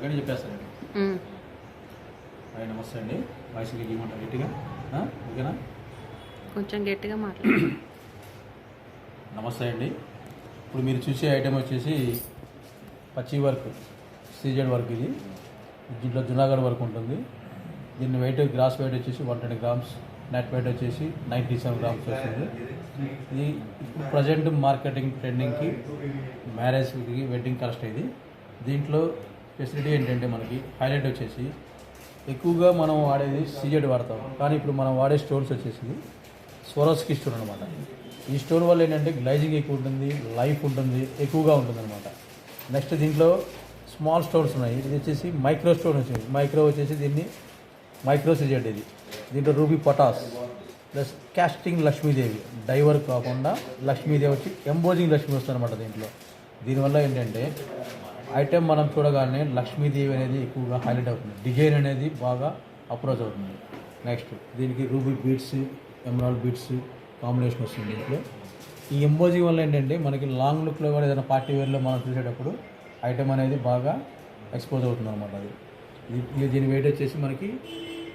కానీ చెప్పేస్తానండి. హాయ్ నమస్తే అండి. వాయిస్ ఇవ్వమంటారు గట్టిగా? ఓకేనా? కొంచెం గట్టిగా మాట్లాడు. నమస్తే అండి. ఇప్పుడు మీరు చూసే ఐటెం వచ్చేసి పచ్చి వర్క్ సీజెడ్ వర్క్ ఇది. దీంట్లో జునాగఢ్ వర్క్ ఉంటుంది. దీని వెయిట్ గ్రాస్ వెయిట్ వచ్చేసి one twenty grams net weight వచ్చేసి నైంటీ సెవెన్ గ్రామ్స్ వస్తుంది. ఇది ప్రజెంట్ మార్కెటింగ్ ట్రెండింగ్కి మ్యారేజ్కి వెడ్డింగ్ కలెక్షన్ ఇది. దీంట్లో ఫెసిలిటీ ఏంటంటే మనకి హైలైట్ వచ్చేసి ఎక్కువగా మనం వాడేది సీజెడ్ వాడతాం. కానీ ఇప్పుడు మనం వాడే స్టోన్స్ వచ్చేసి స్వరోస్కి స్టోన్ అనమాట ఈ స్టోన్ వల్ల ఏంటంటే గ్లైజింగ్ ఎక్కువ ఉంటుంది లైఫ్ ఉంటుంది ఎక్కువగా ఉంటుంది అనమాట నెక్స్ట్ దీంట్లో స్మాల్ స్టోన్స్ ఉన్నాయి. ఇది వచ్చేసి మైక్రో స్టోన్ వచ్చింది మైక్రో వచ్చేసి దీన్ని మైక్రో సిజెడ్ ఇది. దీంట్లో రూబీ పొటాస్ ప్లస్ క్యాస్టింగ్ లక్ష్మీదేవి. డైవర్ కాకుండా లక్ష్మీదేవి వచ్చి ఎంబోజింగ్ లక్ష్మీ వస్తుంది అనమాట దీంట్లో. దీనివల్ల ఏంటంటే ఐటెం మనం చూడగానే లక్ష్మీదేవి అనేది ఎక్కువగా హైలైట్ అవుతుంది. డిజైన్ అనేది బాగా అప్రోచ్ అవుతుంది. నెక్స్ట్ దీనికి ruby beads emerald beads combination వస్తుంది దీంట్లో ఈ ఎంబోజింగ్ వల్ల ఏంటంటే మనకి లాంగ్ లుక్లో కూడా ఏదైనా పార్టీ వేర్లో మనం చూసేటప్పుడు ఐటెం అనేది బాగా ఎక్స్పోజ్ అవుతుంది అనమాట అది. ఇది- ఇది దీని వెయిట్ వచ్చేసి మనకి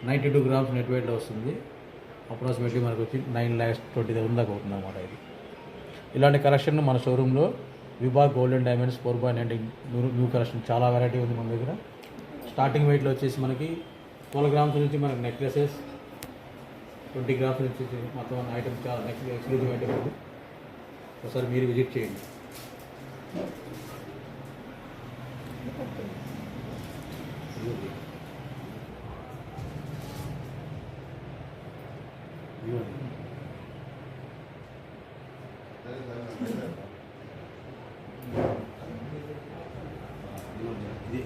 నైంటీ టూ గ్రామ్స్ నెట్ వెయిట్లో వస్తుంది. అప్రాక్సిమేట్లీ మనకు వచ్చి నైన్ ల్యాక్స్ ట్వంటీ థౌసండ్ దాకా అవుతుంది అనమాట ఇది. ఇలాంటి కలెక్షన్ మన షోరూంలో Vibhag golden diamonds four by nineteen new new collection. చాలా వెరైటీ ఉంది మన దగ్గర. స్టార్టింగ్ వెయిట్లో వచ్చేసి మనకి ట్వెల్వ్ గ్రామ్స్ నుంచి మనకి నెక్లెసెస్ ట్వంటీ గ్రామ్స్ నుంచి మొత్తం ఐటమ్ చాలా నెక్స్ట్ ఎక్స్క్లూజివ్ ఐటమ్ ఉంది ఒకసారి మీరు విజిట్ చేయండి. Thank you.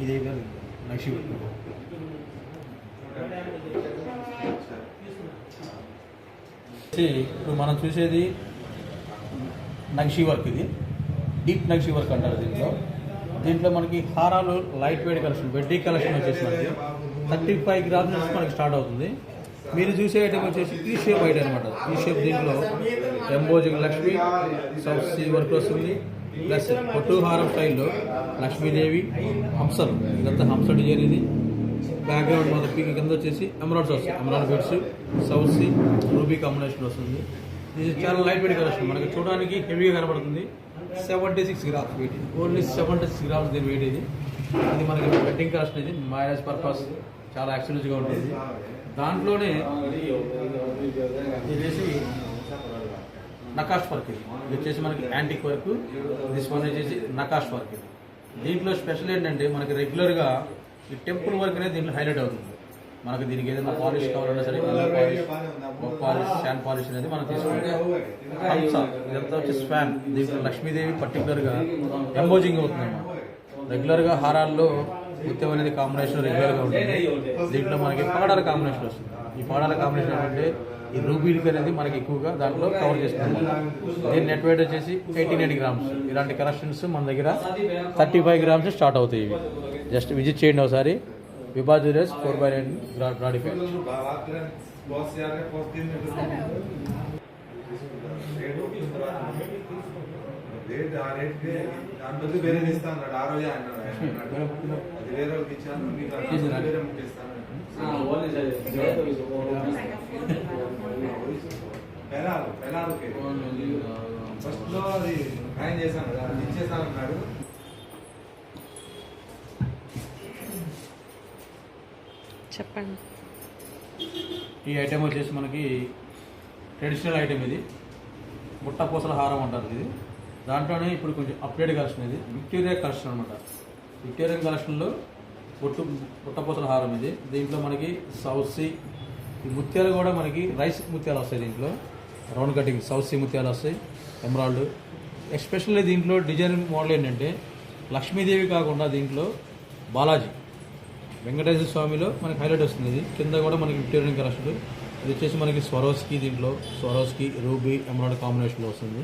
ఇదే కాదు నక్షి ఇప్పుడు మనం చూసేది నక్షి వర్క్ ఇది. డీప్ నక్షి వర్క్ అంటారు దీంట్లో. దీంట్లో మనకి హారాలు లైట్ వెయిట్ కలెక్షన్ బెడ్డీ కలెక్షన్ వచ్చేసి మనకి థర్టీ ఫైవ్ గ్రామ్స్ నుంచి మనకి స్టార్ట్ అవుతుంది. మీరు చూసే ఐటమ్ వచ్చేసి ఈ షేప్ ఐటమ్ అనమాట ఈ షేప్ దీంట్లో embossing Lakshmi south sea work వస్తుంది ప్లస్ పట్టుహారం స్టైల్లో లక్ష్మీదేవి హంసలు. ఇదంతా హంస డిజైన్ ఇది. బ్యాక్గ్రౌండ్ మన పీక్ కింద వచ్చేసి ఎమరాల్డ్స్ వస్తాయి emerald beads south ruby combination వస్తుంది. ఇది చాలా లైట్ వెయిట్ కలెక్షన్ మనకి చూడడానికి హెవీగా కనబడుతుంది. Seventy six grams weight only seventy six grams దీని వెయిట్ ఇది. ఇది మనకి వెడ్డింగ్ కలెక్షన్ ఇది. మ్యారేజ్ పర్పస్ చాలా ఎక్సలెంట్గా ఉంటుంది. దాంట్లోనే ఇది వేసి నకాష్ వర్క్ ఇది ఇది వచ్చేసి మనకి యాంటిక్ వర్క్ దిస్ వన్ వచ్చేసి నకాష్ వర్క్ ఇది దీంట్లో స్పెషల్ ఏంటంటే మనకి రెగ్యులర్గా ఈ టెంపుల్ వర్క్ అనేది దీంట్లో హైలైట్ అవుతుంది. మనకి దీనికి ఏదైనా పాలిష్ కావాలన్నా సరే పాలిష్ పాలిష్ శాండ్ పాలిష్ అనేది మనం తీసుకుంటాం ఇదంతా వచ్చి స్వాన్ దీంట్లో లక్ష్మీదేవి పర్టికులర్గా ఎంబోజింగ్ అవుతుందన్నమాట. రెగ్యులర్గా హారాల్లో ముత్యం అనేది కాంబినేషన్ రెగ్యులర్గా ఉంటుంది. దీంట్లో మనకి పాడాల కాంబినేషన్ వస్తుంది. ఈ పాడాల కాంబినేషన్ అంటే ఈ రూబీలిక్ అనేది మనకి ఎక్కువగా దాంట్లో కవర్ చేస్తుంది. దీని నెట్ వెయిట్ వచ్చేసి ఎయిటీన్ ఎయిట్ గ్రామ్స్ ఇలాంటి కలెక్షన్స్ మన దగ్గర థర్టీ ఫైవ్ గ్రామ్స్ స్టార్ట్ అవుతాయి ఇవి. జస్ట్ విజిట్ చేయండి ఒకసారి. విభా ఫోర్ బై నైన్ గ్రాడిఫై రేట్ ఆ రేట్కి దాని బదులు వేరే ఇస్తాను ఆ రోజే అన్నాడు ఆయన. అది వేరే వాళ్ళకి ఇచ్చాను మీకు అది వేరే ముట్టిస్తాను పెరాలు పెరాలకి ఫస్ట్లో అది ఆయన చేశాను కదా అది ఇచ్చేస్తాను అన్నాడు చెప్పండి. ఈ ఐటెం వచ్చేసి మనకి ట్రెడిషనల్ ఐటెం ఇది. బుట్టపూసల హారం అంటారు ఇది. దాంట్లోనే ఇప్పుడు కొంచెం అప్డేట్ కలెక్షన్ ఇది. విక్టోరియా కలెక్షన్ అనమాట విక్టోరియన్ కలెక్షన్లో బుట్టు బుట్టపూసల హారం ఇది. దీంట్లో మనకి సౌసీ ఈ ముత్యాలు కూడా మనకి రైస్ ముత్యాలు వస్తాయి దీంట్లో. రౌండ్ కటింగ్ సౌసీ ముత్యాలు వస్తాయి ఎమరాల్డ్. ఎస్పెషల్లీ దీంట్లో డిజైన్ మోడల్ ఏంటంటే లక్ష్మీదేవి కాకుండా దీంట్లో బాలాజీ. వెంకటేశ్వర స్వామిలో మనకి హైలైట్ వస్తుంది ఇది. కింద కూడా మనకి విక్టోరియన్ కలెక్షన్ ఇది వచ్చేసి మనకి స్వరోస్కి దీంట్లో స్వరోస్కి రూబీ ఎమరాల్డ్ కాంబినేషన్లో వస్తుంది.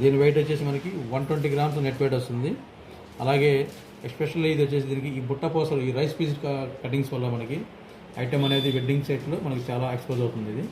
దీని వెయిట్ వచ్చేసి మనకి one twenty grams net weight వస్తుంది. అలాగే ఎస్పెషల్లీ ఇది వచ్చేసి దీనికి ఈ బుట్ట పోసలు ఈ రైస్ పీస్ కటింగ్స్ వల్ల మనకి ఐటమ్ అనేది వెడ్డింగ్ సెట్లో మనకి చాలా ఎక్స్పోజ్ అవుతుంది ఇది.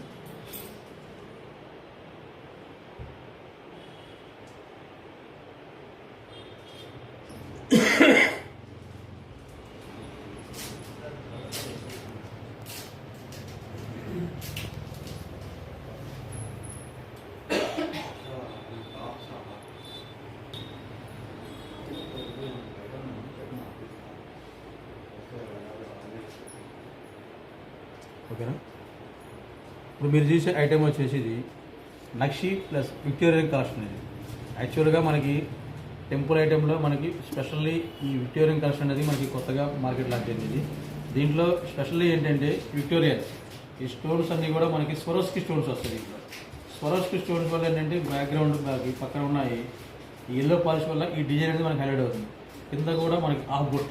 ఇప్పుడు మీరు చూసే ఐటెం వచ్చేసి ఇది నక్షి ప్లస్ విక్టోరియన్ కలెక్షన్ ఇది యాక్చువల్గా మనకి టెంపుల్ ఐటెంలో మనకి స్పెషల్లీ ఈ విక్టోరియన్ కలెక్షన్ అనేది మనకి కొత్తగా మార్కెట్లో వచ్చింది దీంట్లో స్పెషల్లీ ఏంటంటే విక్టోరియన్ ఈ స్టోన్స్ అన్నీ కూడా మనకి స్వరోస్కి స్టోన్స్ వస్తాయి దీంట్లో. స్వరోస్కి స్టోన్స్ వల్ల ఏంటంటే బ్యాక్గ్రౌండ్ మనకి పక్కన ఉన్నాయి. ఈ ఎల్లో పాలిష్ వల్ల ఈ డిజైన్ అనేది మనకి హైలైట్ అవుతుంది. కింద కూడా మనకి ఆఫ్ బుట్ట.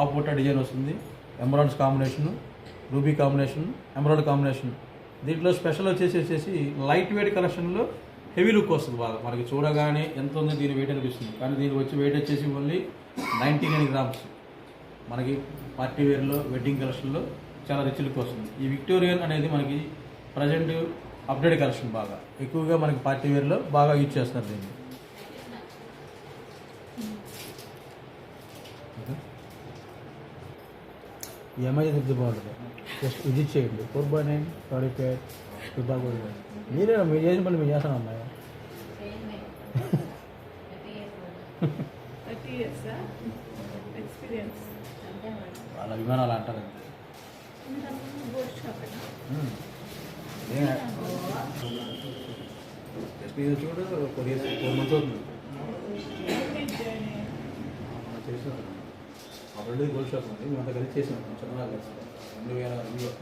ఆఫ్ బుట్ట డిజైన్ వస్తుంది. Emeralds combination ruby combination emerald combination దీంట్లో స్పెషల్ వచ్చేసి వచ్చేసి లైట్ వెయిట్ కలెక్షన్లో హెవీ లుక్ వస్తుంది బాగా. మనకి చూడగానే ఎంత ఉంది దీని వెయిట్ అనిపిస్తుంది. కానీ దీనికి వచ్చి వెయిట్ వచ్చేసి ఓన్లీ నైంటీ నైన్ గ్రామ్స్ మనకి పార్టీ వేర్లో వెడ్డింగ్ కలెక్షన్లో చాలా రిచ్ లుక్ వస్తుంది. ఈ విక్టోరియన్ అనేది మనకి ప్రజెంట్ అప్డేట్ కలెక్షన్ బాగా. ఎక్కువగా మనకి పార్టీ వేర్లో బాగా యూజ్ చేస్తున్నారు దీన్ని. ఈ అమ్మాయి తిరిగి బాగుంటుంది జస్ట్ విజిట్ చేయండి. ఫోర్ బై నైన్ పేడ్ బాగా మీరే మీరు చేసిన పని మీరు చేస్తాను అమ్మాయి? వాళ్ళ అభిమానాలు అంటారు. జస్ట్ ఇది చూడు ఫోర్ ఇయర్స్ ఫోర్ మంత్స్ అవుతుంది. చేసాం ఆల్రెడీ గోల్డ్ షాప్ ఉంది. అంతా కలిసి చేసాం చంద్ర కలిసి. రెండు వేల ఇదిగో.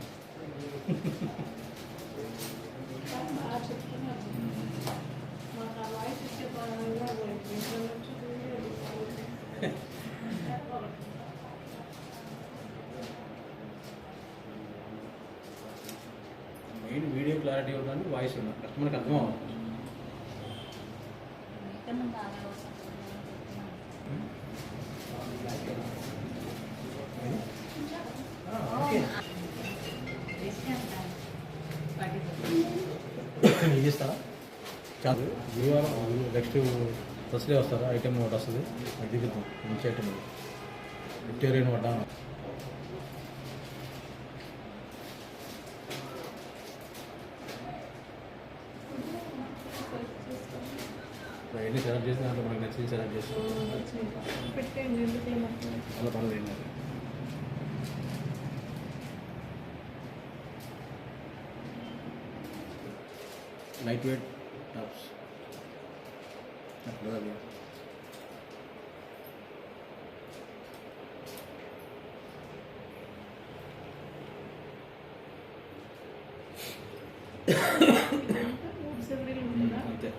మెయిన్ వీడియో క్లారిటీ ఇవ్వడానికి వాయిస్ ఉండాలి కస్టమర్కి అర్థం అవ్వాలి ఇది చేస్తారా? కాదు గురువారం నెక్స్ట్ థర్స్డే వస్తారా? ఐటెం ఒకటి వస్తుంది. అది దిగుతాం మంచి ఐటెం అది. విక్టోరియన్ వడ్డా అవన్నీ సెలెక్ట్ చేసి దాంట్లో మనకి నచ్చింది సెలెక్ట్ చేస్తాం. అలా పనులు లేదు లైట్ వెయిట్ టాప్స్ అట్లా అది మూడ్స్ ఎవరీ ఉంటుందా అంతే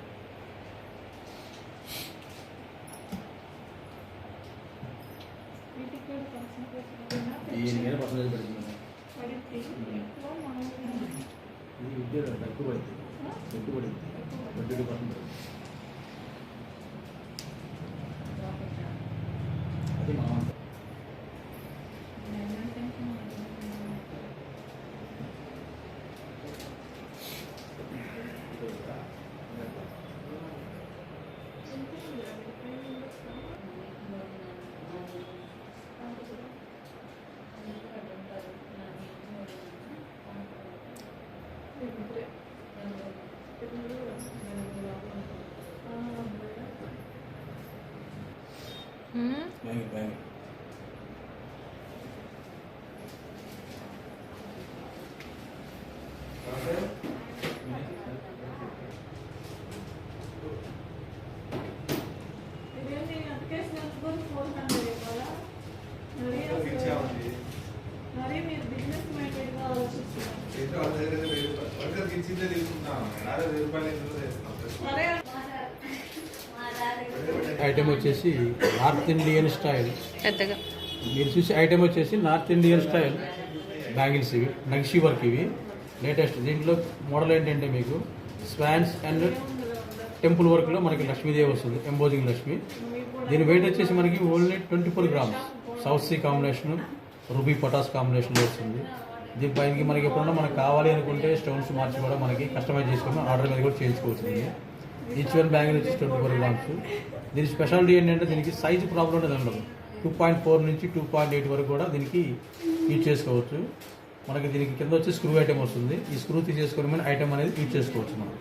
వీటికి కూడా కాన్సన్ట్రేషన్ దీనికైనా పర్సనల్ పెడుతుంది పడితే ఎక్కువ మామూలుగా ఇది విద్య తక్కువ పడుతుంది ఎక్కువ పడుతుంది ట్వంటీ టూ పర్సెంట్ అది మా వంతు. మ్మ్. బ్యాంగిల్ బ్యాంగిల్ ఇదేంటి అప్లికేషన్ నేర్చుకొని ఫోన్ హండ్రెడ్ ఇవ్వాలా మరీ అసలు- ఇచ్చామండి మరీ మీరు బిజినెస్ మైండెడ్గా ఆలోచిస్తున్నారు చేతి వాళ్ళ దగ్గర వెయ్యి రూపాయలు వర్కర్కి ఇచ్చిందే తీసుకుంటాం. అదే వెయ్యి రూపాయలు ఇందులో చేస్తాం? సరే. ఐటెం వచ్చేసి నార్త్ ఇండియన్ స్టైల్. మీరు చూసే ఐటెం వచ్చేసి నార్త్ ఇండియన్ స్టైల్ బ్యాంగిల్స్ ఇవి నక్షి వర్క్ ఇవి. లేటెస్ట్ దీంట్లో మోడల్ ఏంటంటే మీకు స్వాన్స్ అండ్ టెంపుల్ వర్క్లో మనకి లక్ష్మీదేవి వస్తుంది ఎంబోజింగ్ లక్ష్మి. దీని వెయిట్ వచ్చేసి మనకి only twenty four grams. South sea combination ruby పొటాస్ కాంబినేషన్లో వస్తుంది. దీని పైనకి మనకి ఎప్పుడన్నా మనకు కావాలి అనుకుంటే స్టోన్స్ మార్చి కూడా మనకి కస్టమైజ్ చేసుకుని ఆర్డర్ మీద కూడా చేయించుకోవచ్చు ఈచ్ వన్ బ్యాంగిల్ వచ్చేసి ట్వంటీ ఫోర్ గ్రామ్స్ దీని స్పెషాలిటీ ఏంటంటే దీనికి సైజు ప్రాబ్లం అనేది ఉండదు. టూ పాయింట్ ఫోర్ నుంచి టూ పాయింట్ ఎయిట్ వరకు కూడా దీనికి యూజ్ చేసుకోవచ్చు. మనకి దీనికి కింద వచ్చి స్క్రూ ఐటెం వస్తుంది. ఈ స్క్రూ తీసేసుకొని మన ఐటెం అనేది యూజ్ చేసుకోవచ్చు మనం.